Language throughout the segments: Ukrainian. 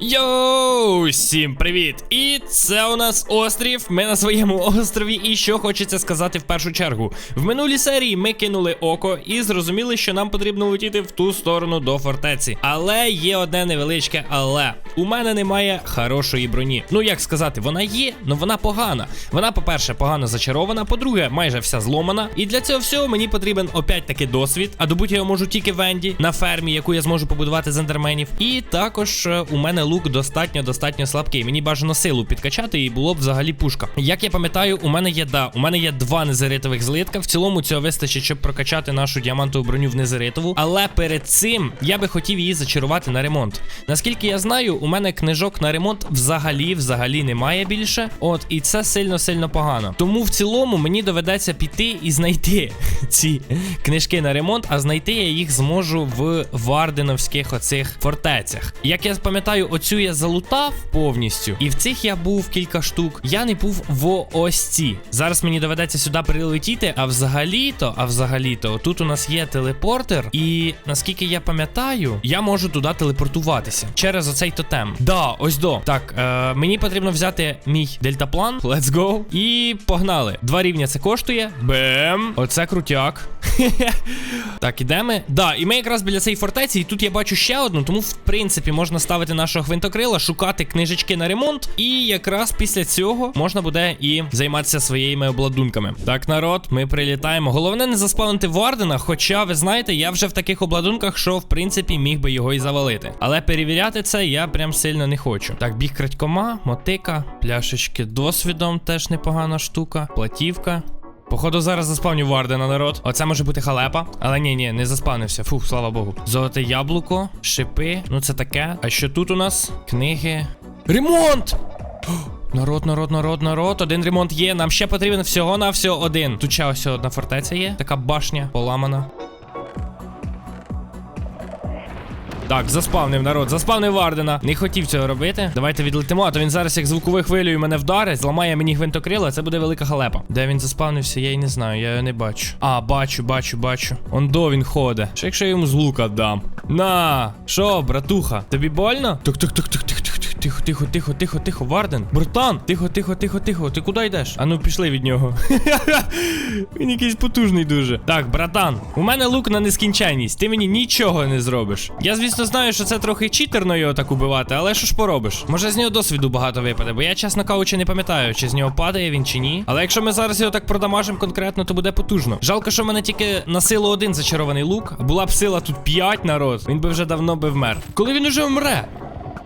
哟。Йоу, всім привіт! І це у нас острів. Ми на своєму острові. І що хочеться сказати в першу чергу. В минулій серії ми кинули око і зрозуміли, що нам потрібно летіти в ту сторону до фортеці. Але є одне невеличке, але у мене немає хорошої броні. Ну як сказати, вона є, але вона погана. Вона, по-перше, погано зачарована, по-друге, майже вся зломана. І для цього всього мені потрібен опять таки досвід. А добути я можу тільки в Енді на фермі, яку я зможу побудувати з ендерменів. І також е, у мене лук достатньо достатньо слабкий. Мені бажано силу підкачати, і було б взагалі пушка. Як я пам'ятаю, у мене є да, у мене є два незеритових злитка. В цілому цього вистачить, щоб прокачати нашу діамантову броню в незеритову. Але перед цим я би хотів її зачарувати на ремонт. Наскільки я знаю, у мене книжок на ремонт взагалі взагалі немає більше. От, і це сильно сильно погано. Тому в цілому мені доведеться піти і знайти ці книжки на ремонт, а знайти я їх зможу в Варденовських оцих фортецях. Як я пам'ятаю, оцю я залутав повністю, і в цих я був кілька штук. Я не був в ось ці. Зараз мені доведеться сюди прилетіти, а взагалі-то, а взагалі-то, тут у нас є телепортер, і наскільки я пам'ятаю, я можу туди телепортуватися через оцей тотем. Да, ось до. Так, е, мені потрібно взяти мій дельтаплан. Let's go. І погнали. Два рівня це коштує. Бем. Оце крутяк. Так, ідемо. Да, і ми якраз біля цієї фортеці, і тут я бачу ще одну, тому в принципі можна ставити нашого гвинтокрила, шукати книжечки на ремонт. І якраз після цього можна буде і займатися своїми обладунками. Так, народ, ми прилітаємо. Головне не заспавнити Вардена, хоча, ви знаєте, я вже в таких обладунках, що в принципі міг би його і завалити. Але перевіряти це я прям сильно не хочу. Так, біг крадькома, мотика, пляшечки досвідом теж непогана штука, платівка. Походу, зараз заспавню Вардена, народ. Оце може бути халепа. Але ні, ні, не заспавнився. Фух, слава Богу. Золоте яблуко, шипи. Ну це таке. А що тут у нас? Книги. Ремонт! Народ, народ, народ, народ. Один ремонт є. Нам ще потрібен всього-навсього один. Тут ще ось одна фортеця є. Така башня поламана. Так, заспавнив народ, заспавнив Вардена. Не хотів цього робити. Давайте відлетимо, а то він зараз як звуковою хвилею мене вдарить, зламає мені гвинтокрила, це буде велика халепа. Де він заспавнився, я й не знаю, я його не бачу. А, бачу, бачу, бачу. Он до він ходить. Що якщо я йому з лука дам? На, що, братуха? Тобі больно? Так, так, так, так, так, тихо, тихо, тихо, тихо, тихо, Варден. Братан, тихо, тихо, тихо, тихо. Ти куди йдеш? А ну пішли від нього. Він якийсь потужний дуже. Так, братан, у мене лук на нескінченність. Ти мені нічого не зробиш. Я, звісно, знаю, що це трохи читерно його так убивати, але що ж поробиш? Може з нього досвіду багато випаде, бо я, чесно кажучи, не пам'ятаю, чи з нього падає він чи ні. Але якщо ми зараз його так продамажимо конкретно, то буде потужно. Жалко, що в мене тільки на силу один зачарований лук. Була б сила тут 5 народ. Він би вже давно би вмер. Коли він уже вмре?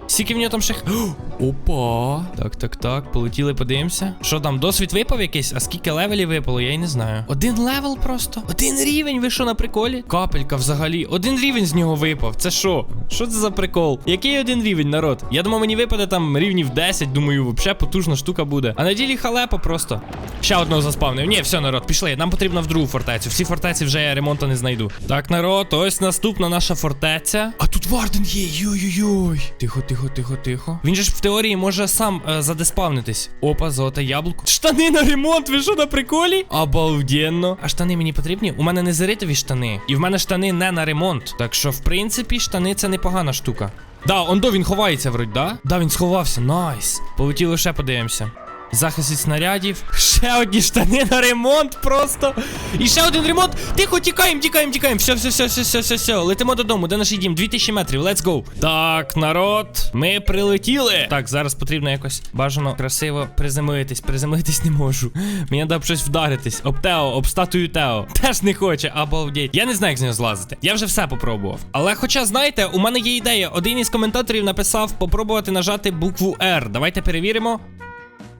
Скільки в нього там ще. Опа. Так, так, так. Полетіли, подивимося. Що там, досвід випав якийсь? А скільки левелів випало, я й не знаю. Один левел просто. Один рівень, ви що на приколі? Капелька взагалі. Один рівень з нього випав. Це що? Що це за прикол? Який один рівень, народ? Я думав, мені випаде там рівнів 10, думаю, взагалі потужна штука буде. А на ділі халепа просто. Ще одного заспавнив. Ні, все, народ, пішли. Нам потрібно в другу фортецю. Всі фортеці вже я ремонту не знайду. Так, народ, ось наступна наша фортеця. А тут Варден є. Йой-йой-йой. Тихо, тихо, тихо, тихо. тихо. Він же ж в теорії може сам е, задеспавнитись. Опа, золоте яблуко. Штани на ремонт, ви що на приколі? Обалденно. А штани мені потрібні? У мене не зеритові штани. І в мене штани не на ремонт. Так що, в принципі, штани це непогана штука. Да, ондо він ховається, вроді, да? Да, він сховався. Найс. Полетіли ще подивимося. Захист від снарядів. Ще одні штани на ремонт просто. І ще один ремонт. Тихо, тікаємо, тікаємо, тікаємо. Все, все, все, все, все, все, все. Летимо додому. Де наш дім? 2000 метрів. Let's go. Так, народ. Ми прилетіли. Так, зараз потрібно якось бажано красиво приземлитись. Приземлитись не можу. Мені треба щось вдаритись. Об Тео, об статую Тео. Теж не хоче, обалдеть. Я не знаю, як з нього злазити. Я вже все попробував. Але хоча, знаєте, у мене є ідея. Один із коментаторів написав попробувати нажати букву R. Давайте перевіримо.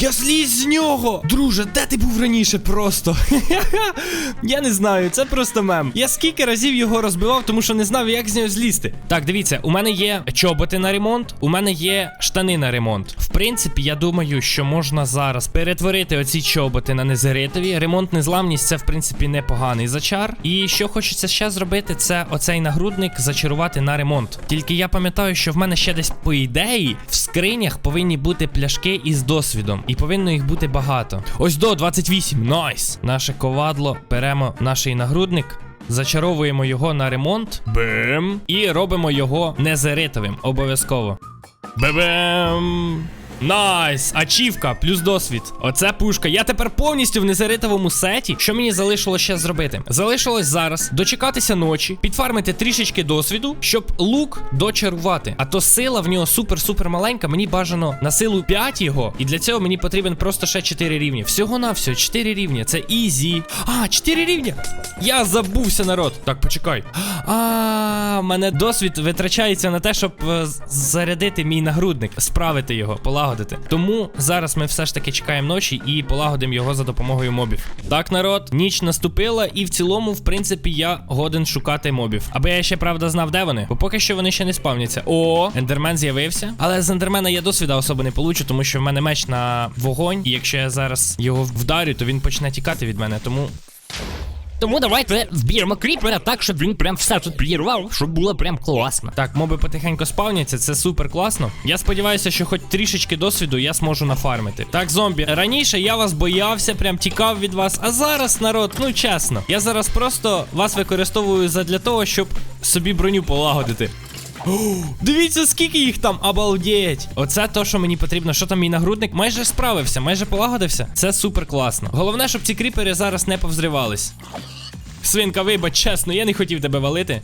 Я зліз з нього! Друже, де ти був раніше просто? Я не знаю, це просто мем. Я скільки разів його розбивав, тому що не знав, як з нього злізти. Так, дивіться, у мене є чоботи на ремонт, у мене є штани на ремонт. В принципі, я думаю, що можна зараз перетворити оці чоботи на незеритові. Ремонт незламність це, в принципі, непоганий зачар. І що хочеться ще зробити, це оцей нагрудник зачарувати на ремонт. Тільки я пам'ятаю, що в мене ще десь по ідеї в скринях повинні бути пляшки із досвідом. І повинно їх бути багато. Ось до 28. Найс! Наше ковадло. Беремо наш нагрудник. Зачаровуємо його на ремонт. Бем. І робимо його незеритовим. Обов'язково. Бебем! Найс! Ачівка, плюс досвід. Оце пушка. Я тепер повністю в незаритовому сеті. Що мені залишилось ще зробити? Залишилось зараз дочекатися ночі, підфармити трішечки досвіду, щоб лук дочарувати. А то сила в нього супер-супер маленька. Мені бажано на силу 5 його. І для цього мені потрібен просто ще 4 рівні. Всього на всього 4 рівні. Це ізі. А, 4 рівня. Я забувся, народ. Так, почекай. А, мене досвід витрачається на те, щоб е, зарядити мій нагрудник, справити його, полагодити. Тому зараз ми все ж таки чекаємо ночі і полагодимо його за допомогою мобів. Так, народ, ніч наступила, і в цілому, в принципі, я годен шукати мобів. Аби я ще правда знав, де вони, бо поки що вони ще не спавняться. О, ендермен з'явився. Але з ендермена я досвіда особо не получу, тому що в мене меч на вогонь. І якщо я зараз його вдарю, то він почне тікати від мене. Тому Тому давайте вб'ємо кріпера так, щоб він прям все тут прірвав, щоб було прям класно. Так, моби потихеньку спавняться, це супер класно. Я сподіваюся, що хоч трішечки досвіду я зможу нафармити. Так, зомбі, раніше я вас боявся, прям тікав від вас. А зараз, народ, ну чесно, я зараз просто вас використовую задля того, щоб собі броню полагодити. Дивіться, скільки їх там, обалдеть. Оце то, що мені потрібно. Що там мій нагрудник? Майже справився, майже полагодився. Це супер класно. Головне, щоб ці кріпери зараз не повзривались. Свинка, вибач, чесно, я не хотів тебе валити.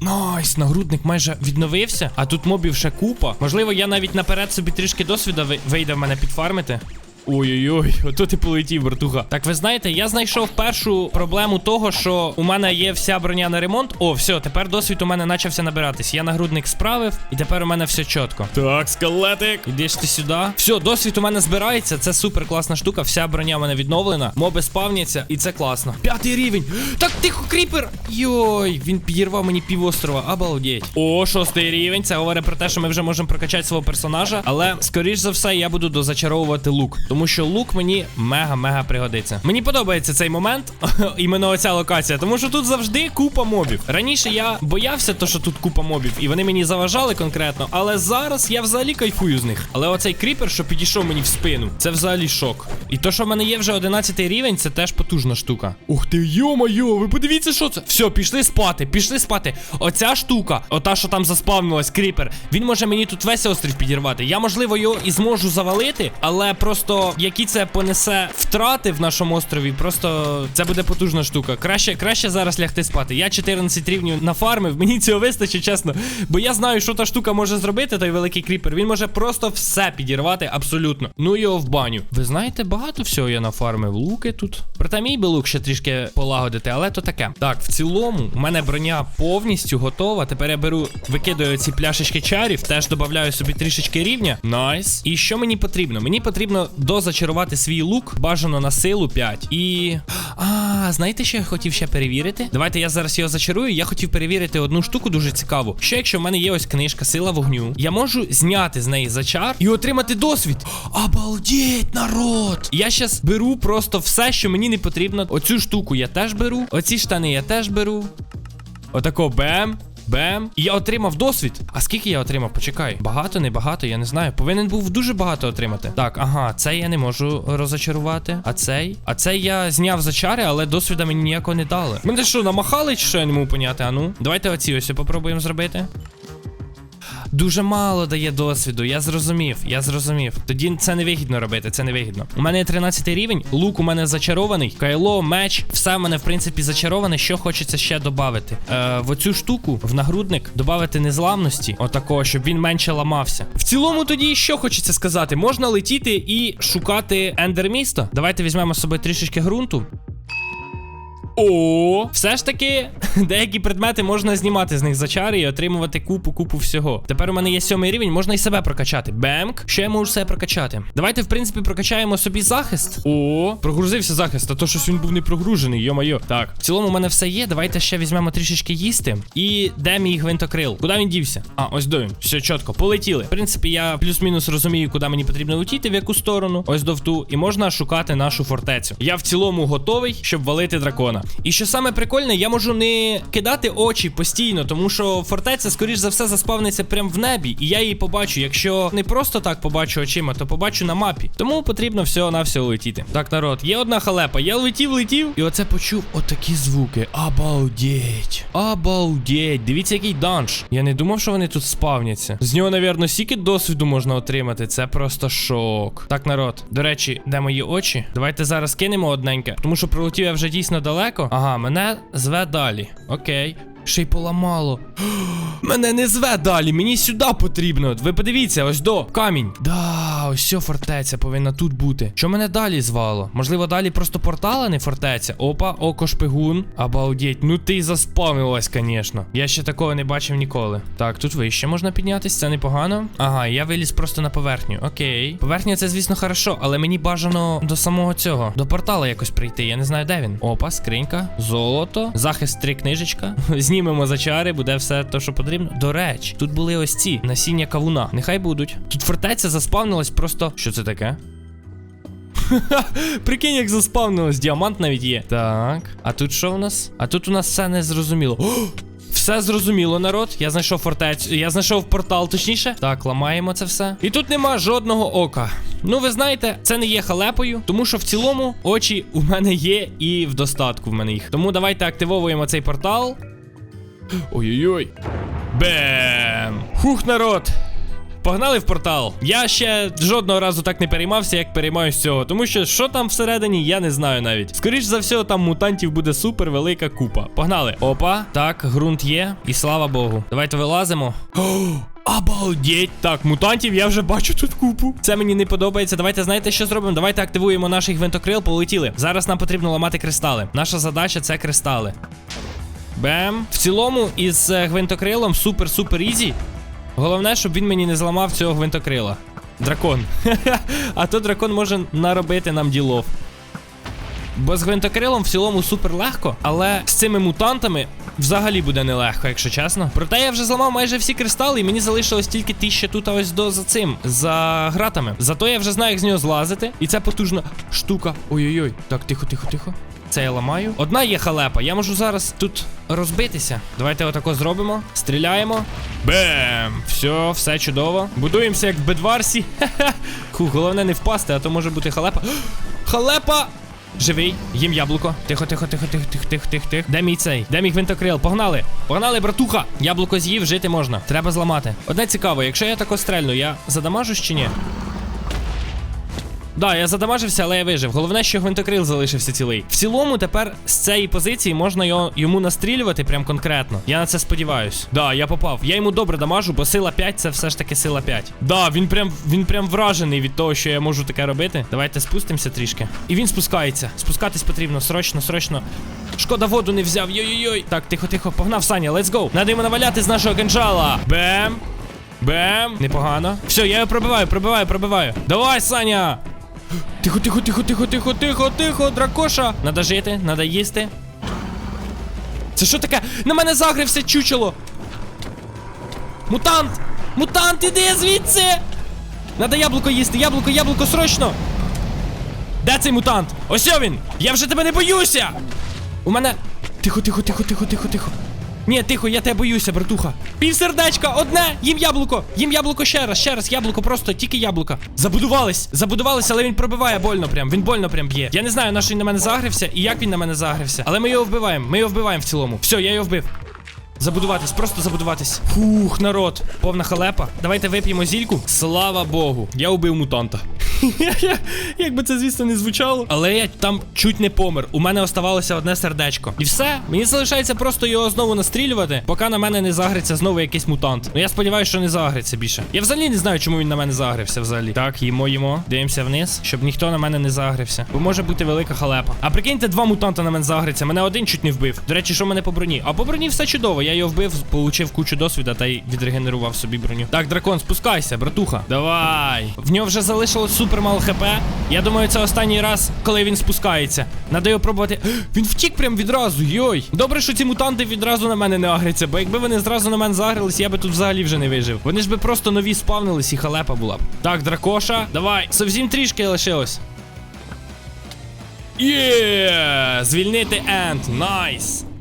Найс, нагрудник майже відновився, а тут мобів ще купа. Можливо, я навіть наперед собі трішки досвіду ви- вийде в мене підфармити. Ой-ой-ой, ото ти полетів, братуха. Так ви знаєте, я знайшов першу проблему того, що у мене є вся броня на ремонт. О, все, тепер досвід у мене почався набиратись. Я нагрудник справив, і тепер у мене все чітко. Так, скелетик. Ідеш ти сюди. Все, досвід у мене збирається. Це супер класна штука. Вся броня у мене відновлена. Моби спавняться, і це класно. П'ятий рівень. Так, тихо, кріпер. Йой, він підірвав мені півострова. Обалдеть. О, шостий рівень. Це говорить про те, що ми вже можемо прокачати свого персонажа. Але, скоріш за все, я буду дозачаровувати лук. Тому що лук мені мега-мега пригодиться. Мені подобається цей момент, іменно оця локація, тому що тут завжди купа мобів. Раніше я боявся, то, що тут купа мобів, і вони мені заважали конкретно. Але зараз я взагалі кайфую з них. Але оцей кріпер, що підійшов мені в спину, це взагалі шок. І то, що в мене є вже 11 рівень, це теж потужна штука. Ух ти, йо-моє, ви подивіться, що це. Все, пішли спати, пішли спати. Оця штука, ота, що там заспавнилась, кріпер, він може мені тут весь острів підірвати. Я, можливо, його і зможу завалити, але просто які це понесе втрати в нашому острові, просто це буде потужна штука. Краще, краще зараз лягти спати. Я 14 рівнів нафармив, мені цього вистачить, чесно. Бо я знаю, що та штука може зробити, той великий кріпер. Він може просто все підірвати абсолютно. Ну його в баню. Ви знаєте, багато всього я нафармив. Луки тут. Проте мій би лук ще трішки полагодити, але то таке. Так, в цілому, у мене броня повністю готова. Тепер я беру, викидаю ці пляшечки чарів, теж додаю собі трішечки рівня. Найс. І що мені потрібно? Мені потрібно дозачарувати свій лук, бажано на силу 5. І. А, знаєте, що я хотів ще перевірити? Давайте я зараз його зачарую. Я хотів перевірити одну штуку дуже цікаву. Що якщо в мене є ось книжка Сила вогню, я можу зняти з неї зачар і отримати досвід. Обалдеть, народ! Я щас беру просто все, що мені не потрібно. Оцю штуку я теж беру. Оці штани я теж беру. Отако бем. Бем. І я отримав досвід. А скільки я отримав? Почекай. Багато, не багато, я не знаю. Повинен був дуже багато отримати. Так, ага, цей я не можу розочарувати. А цей? А цей я зняв зачари, але досвіда мені ніякого не дали. Мене що, намахали, чи що я не можу поняти? А ну? Давайте оці ось попробуємо зробити. Дуже мало дає досвіду, я зрозумів, я зрозумів. Тоді це не вигідно робити, це не вигідно. У мене 13 рівень, лук у мене зачарований, кайло, меч, все в мене в принципі зачароване. Що хочеться ще додати? Е, в оцю штуку, в нагрудник, додати незламності, отакого, щоб він менше ламався. В цілому, тоді що хочеться сказати? Можна летіти і шукати ендер місто. Давайте візьмемо з собою трішечки ґрунту. О, все ж таки, деякі предмети можна знімати з них зачари і отримувати купу, купу всього. Тепер у мене є сьомий рівень, можна і себе прокачати. Бемк. Що я можу себе прокачати? Давайте, в принципі, прокачаємо собі захист. О, прогрузився захист, а то щось він був не прогружений, йо-майо. Так, в цілому у мене все є. Давайте ще візьмемо трішечки їсти. І де мій гвинтокрил? Куди він дівся? А, ось до він. Все чітко, полетіли. В принципі, я плюс-мінус розумію, куди мені потрібно летіти, в яку сторону. Ось до вту. І можна шукати нашу фортецю. Я в цілому готовий, щоб валити дракона. І що саме прикольне, я можу не кидати очі постійно, тому що фортеця, скоріш за все, заспавниться прямо в небі, і я її побачу. Якщо не просто так побачу очима, то побачу на мапі. Тому потрібно всього на всього летіти. Так, народ, є одна халепа. Я летів, летів, і оце почув отакі звуки. Обалдеть. Обалдеть. Дивіться, який данж. Я не думав, що вони тут спавняться. З нього, навірно, стільки досвіду можна отримати. Це просто шок. Так, народ. До речі, де мої очі? Давайте зараз кинемо одненьке, тому що пролетів я вже дійсно далеко. Ага, мене зве далі. Окей. Ще й поламало. Мене не зве далі, мені сюди потрібно. Ви подивіться, ось до камінь. Да, ось сьо фортеця повинна тут бути. Що мене далі звало? Можливо, далі просто портал, а не фортеця. Опа, око шпигун. Обалдеть. Ну ти заспавнилась, звісно. Я ще такого не бачив ніколи. Так, тут вище можна піднятися, це непогано. Ага, я виліз просто на поверхню. Окей. Поверхня це, звісно, хорошо, але мені бажано до самого цього, до портала якось прийти. Я не знаю, де він. Опа, скринька, золото, захист три книжечка. Знімемо за чари, буде все то, що потрібно. До речі, тут були ось ці насіння кавуна. Нехай будуть. Тут фортеця заспавнилась просто. Що це таке? Прикинь, як заспавнилось, діамант навіть є. Так. А тут що у нас? А тут у нас все не зрозуміло. Все зрозуміло, народ. Я знайшов фортецю. Я знайшов портал, точніше. Так, ламаємо це все. І тут нема жодного ока. Ну, ви знаєте, це не є халепою, тому що в цілому очі у мене є і в достатку в мене їх. Тому давайте активовуємо цей портал. Ой-ой-ой. Бем! Хух, народ! Погнали в портал. Я ще жодного разу так не переймався, як переймаюсь цього. Тому що що там всередині, я не знаю навіть. Скоріш за все, там мутантів буде супер велика купа. Погнали. Опа, так, ґрунт є. І слава Богу. Давайте вилазимо. Обалдеть! Так, мутантів я вже бачу тут купу. Це мені не подобається. Давайте знаєте, що зробимо? Давайте активуємо наш гвинтокрил, полетіли. Зараз нам потрібно ламати кристали. Наша задача це кристали. Бем. В цілому, із е, гвинтокрилом супер-супер ізі. Головне, щоб він мені не зламав цього гвинтокрила. Дракон. а то дракон може наробити нам ділов. Бо з гвинтокрилом в цілому супер легко, але з цими мутантами взагалі буде нелегко, якщо чесно. Проте я вже зламав майже всі кристали, і мені залишилось тільки ті ще тут ось до за цим, за гратами. Зато я вже знаю, як з нього злазити. І це потужна штука. Ой-ой-ой. Так, тихо, тихо, тихо. Це я ламаю. Одна є халепа. Я можу зараз тут розбитися. Давайте отако зробимо. Стріляємо. Бем! Все, все чудово. Будуємося як в бедварсі. Ху, головне не впасти, а то може бути халепа. Халепа! Живий, їм яблуко. Тихо, тихо, тихо, тихо, тихо, тихо, тихо, тихо. Де мій цей? Де мій гвинтокрил? Погнали! Погнали, братуха! Яблуко з'їв, жити можна. Треба зламати. Одне цікаво, якщо я тако стрельну, я задамажусь чи ні? Да, я задамажився, але я вижив. Головне, що гвинтокрил залишився цілий. В цілому, тепер з цієї позиції можна його, йому настрілювати прям конкретно. Я на це сподіваюсь. Да, я попав. Я йому добре дамажу, бо сила 5 це все ж таки сила 5. Да, він прям він прям вражений від того, що я можу таке робити. Давайте спустимося трішки. І він спускається. Спускатись потрібно. Срочно, срочно. Шкода, воду не взяв. Йой-йой-йой. Так, тихо, тихо. Погнав Саня, let's go. Надо йому наваляти з нашого кинжала. Бем. Бем. Непогано. Все, я його пробиваю, пробиваю, пробиваю. Давай, Саня. Тихо, тихо, тихо, тихо, тихо, тихо, тихо, дракоша. Надо жити, надо їсти. Це що таке? На мене загрився чучело. Мутант! Мутант, іди звідси! Надо яблуко їсти, яблуко, яблуко, срочно! Де цей мутант? Ось він! Я вже тебе не боюся! У мене. Тихо, тихо, тихо, тихо, тихо, тихо. Ні, тихо, я тебе боюся, братуха. Пів сердечка, одне, їм яблуко, їм яблуко ще раз, ще раз, яблуко, просто тільки яблуко. Забудувались, забудувались, але він пробиває больно прям. Він больно прям б'є. Я не знаю, на що він на мене загрився і як він на мене загрився. Але ми його вбиваємо, ми його вбиваємо в цілому. Все, я його вбив. Забудуватись, просто забудуватись. Фух, народ, повна халепа. Давайте вип'ємо зільку. Слава Богу, я убив мутанта. Як би це, звісно, не звучало. Але я там чуть не помер. У мене оставалося одне сердечко. І все. Мені залишається просто його знову настрілювати, поки на мене не загриться знову якийсь мутант. Ну я сподіваюся, що не загриться більше. Я взагалі не знаю, чому він на мене загрився взагалі. Так, їмо, їмо. Дивимося вниз, щоб ніхто на мене не загрився. Бо може бути велика халепа. А прикиньте, два мутанта на мене загриться. Мене один чуть не вбив. До речі, що мене по броні? А по броні все чудово. Я його вбив, получив кучу досвіда та й відрегенерував собі броню. Так, дракон, спускайся, братуха. Давай. В нього вже залишилось супер мало хп. Я думаю, це останній раз, коли він спускається. Його пробувати. Він втік прям відразу. Йой. Добре, що ці мутанти відразу на мене не агряться, бо якби вони зразу на мене загрились, я би тут взагалі вже не вижив. Вони ж би просто нові спавнились і халепа була б. Так, дракоша, давай. Совсім трішки лишилось. Є! Звільнити Енд. Найс.